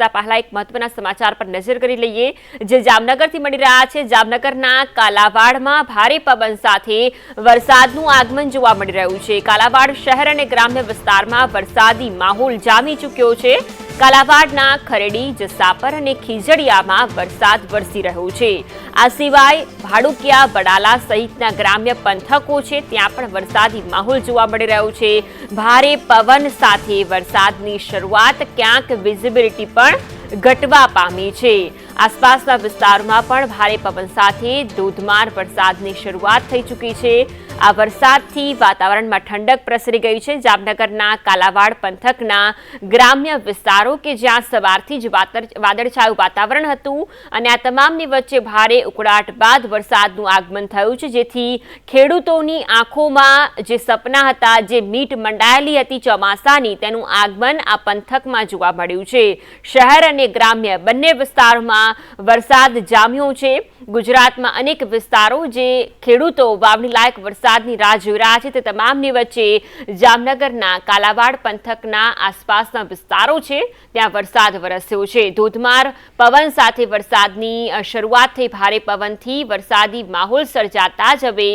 પહેલા એક મહત્વના સમાચાર પર નજર કરી લઈએ. જે જામનગરથી મળી રહ્યા છે, જામનગરના કાલાવાડમાં ભારે પવન સાથે વરસાદનું આગમન જોવા મળી રહ્યું છે. કાલાવાડ શહેર અને ગ્રામ્ય વિસ્તારમાં વરસાદી માહોલ જામી ચૂક્યો છે. કાલાવાડના ખરેડી, જસાપર અને ખીજડીયામાં વરસાદ વરસી રહ્યો છે. આ સિવાય ભાડુકિયા, વડાલા સહિતના ગ્રામ્ય પંથકો છે, ત્યાં પણ વરસાદી માહોલ જોવા મળી રહ્યો છે. ભારે પવન સાથે વરસાદની શરૂઆત ક્યાંક વિઝિબિલિટી પણ ઘટવા પામી છે. આસપાસના વિસ્તારોમાં પણ ભારે પવન સાથે ધોધમાર વરસાદની શરૂઆત થઈ ચૂકી છે. આ વરસાદથી વાતાવરણમાં ઠંડક પ્રસરી ગઈ છે. જામનગરના કાલાવાડ પંથકના ગ્રામ્ય વિસ્તારો કે જ્યાં સવારથી જ વાદળછાયું વાતાવરણ હતું અને આ તમામની વચ્ચે ભારે ઉકળાટ બાદ વરસાદનું આગમન થયું છે. જેથી ખેડૂતોની આંખોમાં જે સપના હતા, જે મીટ મંડાયેલી હતી ચોમાસાની, તેનું આગમન આ પંથકમાં જોવા મળ્યું છે. શહેર અને ગ્રામ્ય બંને વિસ્તારોમાં વરસાદ જામ્યો છે. ગુજરાતમાં અનેક વિસ્તારો જે ખેડૂતો વાવણી લાયક વરસાદની રાહ જોઈ રહ્યા છે તે તમામની વચ્ચે જામનગરના કાલાવાડ પંથકના આસપાસના વિસ્તારો છે. ત્યાં વરસાદ વરસ્યો છે. ધોધમાર પવન સાથે વરસાદની શરૂઆત થઈ. ભારે પવનથી વરસાદી માહોલ સર્જાતા જ હવે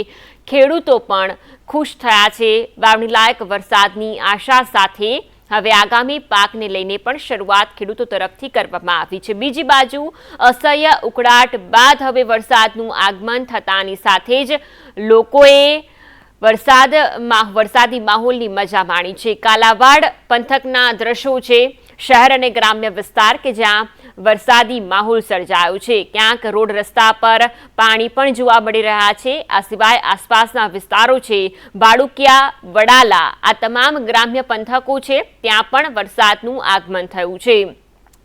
ખેડૂતો પણ ખુશ થયા છે. વાવણી લાયક વરસાદની આશા સાથે હવે આગામી પાકને લઈને પણ શરૂઆત ખેડૂતો તરફથી કરવામાં આવી છે. બીજી બાજુ અસહ્ય ઉકળાટ બાદ હવે વરસાદનું આગમન થતાની સાથે જ લોકોએ વરસાદમાં વરસાદી માહોલની મજા માણી છે. કાલાવાડ પંથકના દ્રશ્યો છે. શહેર અને ગ્રામ્ય વિસ્તાર કે જ્યાં વરસાદી માહોલ સર્જાયો છે. ક્યાંક રોડ રસ્તા પર પાણી પણ જોવા મળી રહ્યા છે. આ સિવાય આસપાસના વિસ્તારો છે. બાડુકિયા વડાલા આ તમામ ગ્રામ્ય પંથકો છે. ત્યાં પણ વરસાદનું આગમન થયું છે.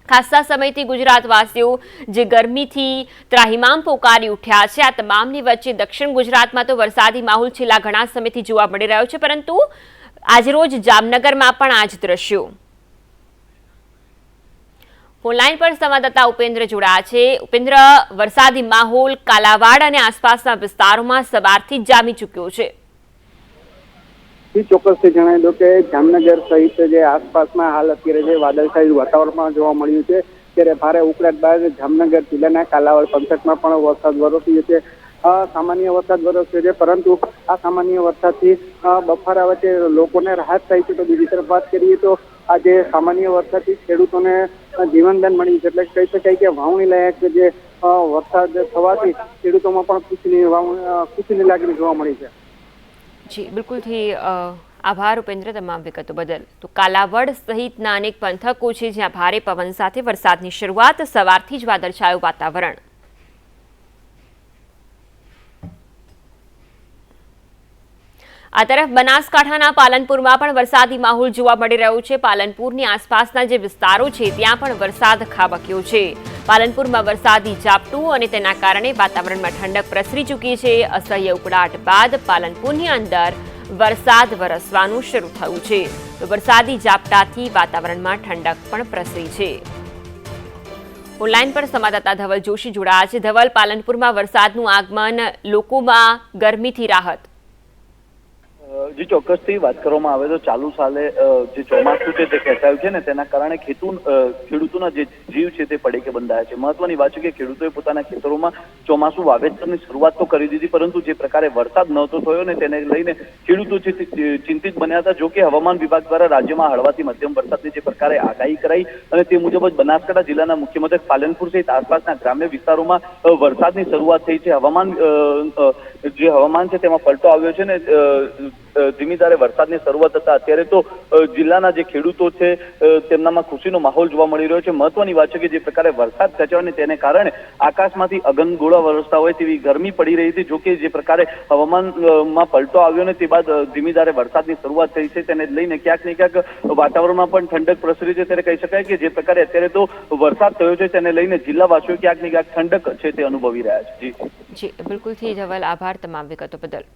ખાસા સમયથી ગુજરાતવાસીઓ જે ગરમીથી ત્રાહિમામ પોકારી ઉઠ્યા છે. આ તમામની વચ્ચે દક્ષિણ ગુજરાતમાં તો વરસાદી માહોલ છેલ્લા ઘણા સમયથી જોવા મળી રહ્યો છે. પરંતુ આજરોજ જામનગરમાં પણ આ જ દ્રશ્યો. ફોનલાઈન પર સંવાદદાતા ઉપેન્દ્ર જોડાયા છે. ઉપેન્દ્ર, વરસાદી માહોલ કાલાવાડ અને આસપાસના વિસ્તારોમાં સવારથી જામી ચૂક્યો છે. ચોક્કસથી જણાવી દો કે જામનગર સહિત જે આસપાસમાં હાલ અત્યારે જે વાદળછાયું વાતાવરણમાં જોવા મળ્યું છે, ત્યારે ભારે ઉકળાટ બાદ જામનગર જિલ્લાના કાલાવાડ પંથકમાં પણ વરસાદ વરસ્યો છે. સામાન્ય વરસાદ વરસ્યો છે, પરંતુ આ સામાન્ય વરસાદથી બફારા વચ્ચે લોકોને રાહત થાય છે. તો બીજી તરફ વાત કરીએ તો આજે સામાન્ય વરસાદથી ખેડૂતોને જીવનદાન મળી છે. એટલે કહી શકાય કે વાવણી લાયક જે વરસાદ થવાથી ખેડૂતોમાં પણ ખુશીની ખુશીની લાગણી જોવા મળી છે. જી, બિલકુલથી આભાર ઉપેન્દ્ર તમામ વિગતો બદલ. તો કાલાવડ સહિતના અનેક પંથકો છે જ્યાં ભારે પવન સાથે વરસાદની શરૂઆત, સવારથી જ વાદળછાયું વાતાવરણ. આ તરફ બનાસકાંઠાના પાલનપુરમાં પણ વરસાદી માહોલ જોવા મળી રહ્યો છે. પાલનપુરની આસપાસના જે વિસ્તારો છે, ત્યાં પણ વરસાદ ખાબક્યો છે. પાલનપુરમાં વરસાદી ઝાપટું અને તેના કારણે વાતાવરણમાં ઠંડક પ્રસરી ચૂકી છે. અસહ્ય ઉકળાટ બાદ પાલનપુરની અંદર વરસાદ વરસવાનું શરૂ થયું છે. તો વરસાદી ઝાપટાથી વાતાવરણમાં ઠંડક પણ પ્રસરી છે. ઓનલાઈન પર સંવાદદાતા ધવલ જોશી જોડાયા છે. ધવલ, પાલનપુરમાં વરસાદનું આગમન, લોકોમાં ગરમીથી રાહત. જી ચોક્કસથી વાત કરવામાં આવે તો ચાલુ સાલે જે ચોમાસું છે તે ખેંચાયું છે ને તેના કારણે ખેતુ ખેડૂતોના જે જીવ છે તે પડેકે બંધાયા છે. મહત્વની વાત છે કે ખેડૂતોએ પોતાના ખેતરોમાં ચોમાસું વાવેતરની શરૂઆત તો કરી દીધી, પરંતુ જે પ્રકારે વરસાદ નહોતો થયો ને તેને લઈને ખેડૂતો ચિંતિત બન્યા હતા. જો કે હવામાન વિભાગ દ્વારા રાજ્યમાં હળવાથી મધ્યમ વરસાદની જે પ્રકારે આગાહી કરાઈ અને તે મુજબ જ બનાસકાંઠા જિલ્લાના મુખ્ય મથક પાલનપુર સહિત આસપાસના ગ્રામ્ય વિસ્તારોમાં વરસાદની શરૂઆત થઈ છે. હવામાન જે હવામાન છે તેમાં પલટો આવ્યો છે ને ધીમી ધારે વરસાદની શરૂઆત થતા અત્યારે તો જિલ્લાના જે ખેડૂતો છે તેમનામાં ખુશીનો માહોલ જોવા મળી રહ્યો છે. મહત્વની વાત છે કે જે પ્રકારે વરસાદ થયો અને તેને કારણે આકાશમાંથી અગનગોળા વરસતા હોય તેવી ગરમી પડી રહી હતી જોકે જે પ્રકારે હવામાનમાં પલટો આવ્યો ને તે બાદ ધીમી ધારે વરસાદની શરૂઆત થઈ છે. તેને લઈને ક્યાંક ને ક્યાંક વાતાવરણમાં પણ ઠંડક પ્રસરી છે. ત્યારે કહી શકાય કે જે પ્રકારે અત્યારે તો વરસાદ થયો છે. તેને લઈને જિલ્લાવાસીઓ ક્યાંક ને ક્યાંક ઠંડક છે તે અનુભવી રહ્યા છે. જી. જી બિલકુલથી ધવલ આભાર તમામ વિગતો બદલ.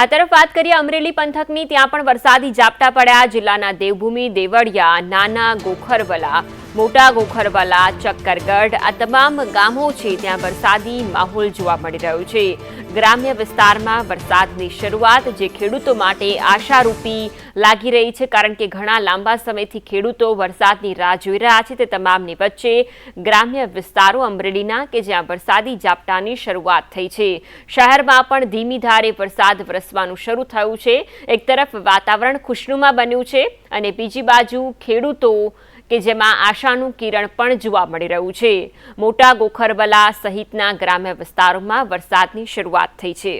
આ તરફ વાત કરીએ અમરેલી પંથકની, ત્યાં પણ વરસાદી ઝાપટા પડ્યા. જિલ્લાના દેવભૂમિ, દેવળિયા, નાના ગોખરવલા, મોટા ગોખરવાલા, ચક્કરગઢ આ તમામ ગામો છે ત્યાં વરસાદી માહોલ જોવા મળી રહ્યો છે. ગ્રામ્ય વિસ્તારમાં વરસાદની શરૂઆત જે ખેડૂતો માટે આશારૂપી લાગી રહી છે, કારણ કે ઘણા લાંબા સમયથી ખેડૂતો વરસાદની રાહ જોઈ રહ્યા છે. તે તમામની વચ્ચે ગ્રામ્ય વિસ્તારો અમરેલીના કે જ્યાં વરસાદી ઝાપટાની શરૂઆત થઈ છે. શહેરમાં પણ ધીમી ધારે વરસાદ વરસવાનું શરૂ થયું છે. એક તરફ વાતાવરણ ખુશનુમા બન્યું છે અને બીજી બાજુ ખેડૂતો કે જેમાં આશાનું કિરણ પણ જોવા મળી રહ્યું છે. મોટા ગોખરબલા સહિતના ગ્રામ્ય વિસ્તારોમાં વરસાદની શરૂઆત છે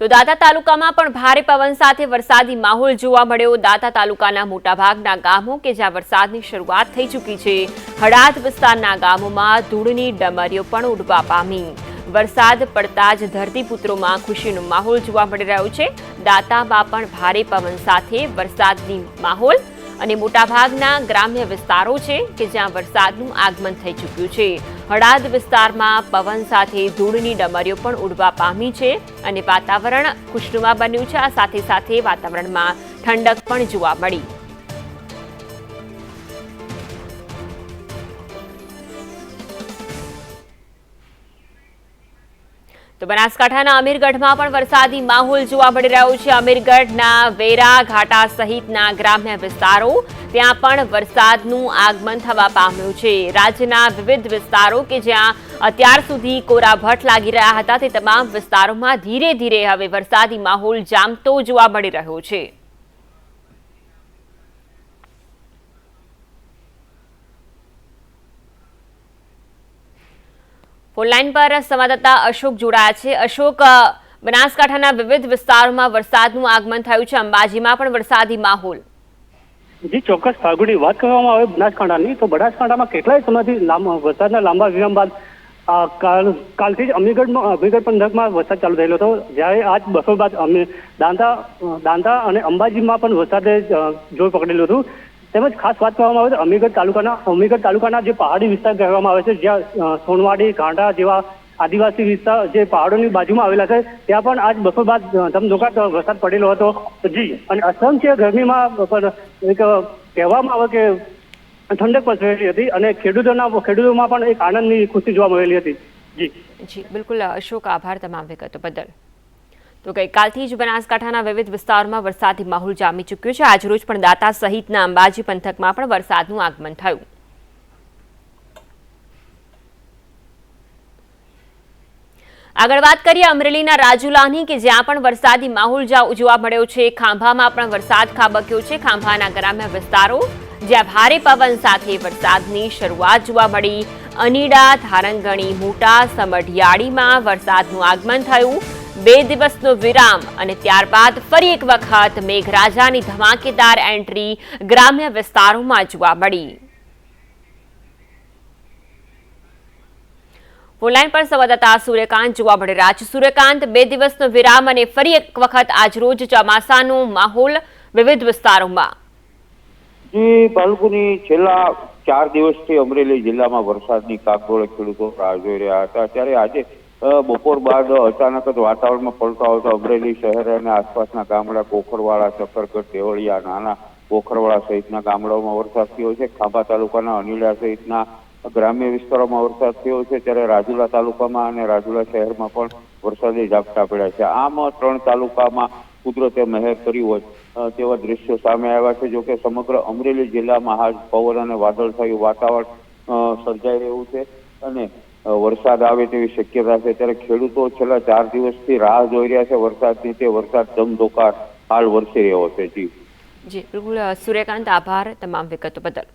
તો દાતા તાલુકામાં પણ ભારે પવન સાથે વરસાદી માહોલ જોવા મળ્યો. દાતા તાલુકાના મોટાભાગના ગામો કે જ્યાં વરસાદની શરૂઆત થઈ ચૂકી છે, હળાદ વિસ્તારના ગામોમાં ધૂળની ડમરીઓ પણ ઉડવા પામી. વરસાદ પડતા જ ધરતીપુત્રોમાં ખુશીનો માહોલ જોવા મળી રહ્યો છે. દાતામાં પણ ભારે પવન સાથે વરસાદની માહોલ અને મોટાભાગના ગ્રામ્ય વિસ્તારો છે કે જ્યાં વરસાદનું આગમન થઈ ચૂક્યું છે. હળાદ વિસ્તારમાં પવન સાથે ધૂળની ડમરીઓ પણ ઉડવા પામી છે અને વાતાવરણ ખુશનુમા બન્યું છે. આ સાથે સાથે વાતાવરણમાં ઠંડક પણ જોવા મળી. તો બનાસકાંઠાના અમીરગઢમાં પણ વરસાદી માહોલ જોવા મળી રહ્યો છે. અમીરગઢના વેરા ઘાટા સહિતના ગ્રામ્ય વિસ્તારો ત્યાં પણ વરસાદનું આગમન થવા પામ્યું છે. રાજ્યના વિવિધ વિસ્તારો કે જ્યાં અત્યાર સુધી કોરા ભટ્ટ લાગી રહ્યા હતા તે તમામ વિસ્તારોમાં ધીરે ધીરે હવે વરસાદી માહોલ જામતો જોવા મળી રહ્યો છે. ફોનલાઈન પર સંવાદદાતા અશોક જોડાયા છે. અશોક બનાસકાંઠાના વિવિધ વિસ્તારોમાં વરસાદનું આગમન થયું છે. અંબાજીમાં પણ વરસાદી માહોલ. જે, ચોક્કસ ફાગુની વાત કરવામાં આવે બનાસકાંઠાની, તો બનાસકાંઠામાં કેટલાય સમયથી વરસાદના લાંબા વિરામ બાદ કાલ, કાલથી જ અમીગઢમાં, અમીગઢ પંથકમાં વરસાદ ચાલુ થયેલો હતો. જ્યારે આજ બપોર બાદ અમે દાંતા દાંતા અને અંબાજીમાં પણ વરસાદે જોર પકડેલું હતું. તેમજ ખાસ વાત કરવામાં આવે તો અમીરગઢ તાલુકાના અમીરગઢ તાલુકાના જે પહાડી વિસ્તાર કહેવામાં આવે છે, જ્યાં સોનવાડી, ગાંડા જેવા આદિવાસી વિસ્તાર, જે પહાડોની બાજુમાં આવેલા છે, ત્યાં પણ આજ બપોર બાદ ધમધોકાટ વરસાદ પડેલો હતો. જી, અને અસંખ્ય ગરમીમાં પણ એક કહેવામાં આવે કે ઠંડક પસરેલી હતી અને ખેડૂતોના, ખેડૂતોમાં પણ એક આનંદની ખુશી જોવા મળેલી હતી. જી. જી, બિલકુલ અશોક, આભાર તમામ વિગતો બદલ. તો ગઈકાલથી જ બનાસકાંઠાના વિવિધ વિસ્તારોમાં વરસાદી માહોલ જામી ચૂક્યો છે. આજરોજ પણ દાતા સહિતના અંબાજી પંથકમાં પણ વરસાદનું આગમન થયું. આગળ વાત કરીએ અમરેલીના રાજુલાની કે જ્યાં પણ વરસાદી માહોલ જોવા મળ્યો છે. ખાંભામાં પણ વરસાદ ખાબક્યો છે. ખાંભાના ગ્રામ્ય વિસ્તારો જ્યાં ભારે પવન સાથે વરસાદની શરૂઆત જોવા મળી. અનીડા, ધારંગણી, મોટા, સમઢિયાળીમાં વરસાદનું આગમન થયું. બે દિવસનો વિરામ અને ત્યારબાદ ફરી એક વખત મેઘરાજાની ધમાકેદાર એન્ટ્રી ગ્રામ્ય વિસ્તારોમાં જોવા મળી. ઓનલાઈન પર સંવાદદાતા સૂર્યકાંત જોવા મળી રહ્યા છે. સૂર્યકાંત, બે દિવસનો વિરામ અને ફરી એક વખત આજરોજ ચોમાસાનો માહોલ વિવિધ વિસ્તારોમાં. ફાલ્ગુની છેલ્લા ચાર દિવસથી અમરેલી જિલ્લામાં વરસાદની કાગડોળે ખેડૂતો રાહ જોઈ રહ્યા હતા. ત્યારે આજે બપોર બાદ અચાનક જ વાતાવરણમાં પલટો આવતો અમરેલી શહેર અને આસપાસના ગામડા કોખરવાડા ચક્કરગઢ દેવળિયા, નાના કોખરવાડા સહિતના ગામડાઓમાં વરસાદ થયો છે. ખાંભા તાલુકાના અનિલા સહિતના ગ્રામ્ય વિસ્તારોમાં વરસાદ થયો છે. ત્યારે રાજુલા તાલુકામાં અને રાજુલા શહેરમાં પણ વરસાદી ઝાપટા પડ્યા છે. આમ ત્રણ તાલુકામાં કુદરતે મહેર કરી હોય તેવા દ્રશ્યો સામે આવ્યા છે. જોકે સમગ્ર અમરેલી જિલ્લામાં હાલ પવન અને વાદળછાયું વાતાવરણ સર્જાઈ રહ્યું છે અને વરસાદ આવે તેવી શક્યતા છે. ત્યારે ખેડૂતો છેલ્લા ચાર દિવસથી રાહ જોઈ રહ્યા છે વરસાદની. તે વરસાદ ધમધોકાર હાલ વરસી રહ્યો છે. જી. જી, બિલકુલ સૂર્યકાંત, આભાર તમામ વિગતો બદલ.